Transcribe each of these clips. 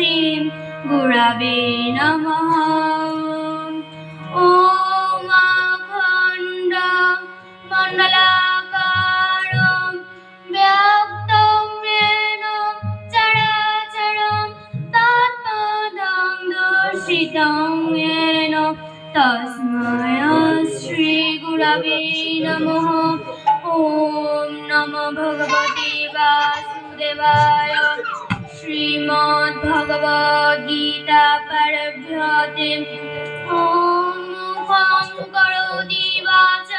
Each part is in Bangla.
শ্রীম গুড়াবে নম ও মা খণ্ড মণ্ডলা শ্রীতংয়েন তস্ময় শ্রীগুরবে নমঃ। ॐ নমো ভগবতে বাসুদেবায়। श्रीमद्भगवद्गीता परभ्यते ॐ मुखं करोति वाच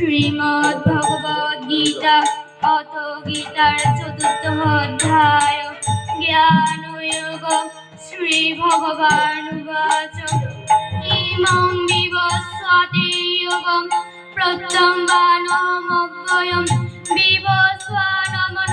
শ্রীমদ ভগবদ গীতা অত গীতার চতুর্থ অধ্যায়। জ্ঞান যোগ, শ্রী ভগবান বাচ ইমং বিবসতে যোগম প্রত্যঙ্গানমব্যয়ম বিবস্বানমন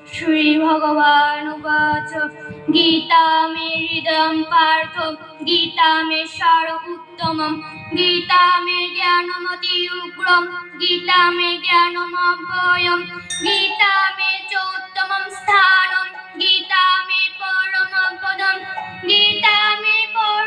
श्रीभगवानुवाच गीता मे हृदयं पार्थ गीता मे सार उत्तमं गीता मे ज्ञानमति उग्रं गीता मे ज्ञानमभयं गीता मे चोत्तमं स्थानं गीता मे परमपदं गीता मे पर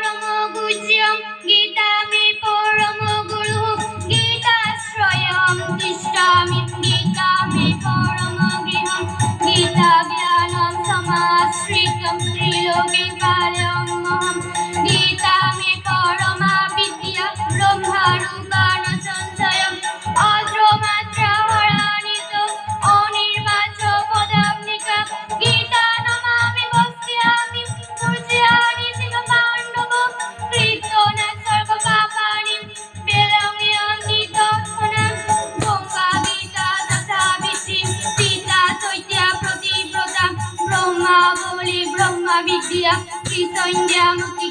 Sonja, die Sonja, die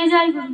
কে জয় গুরু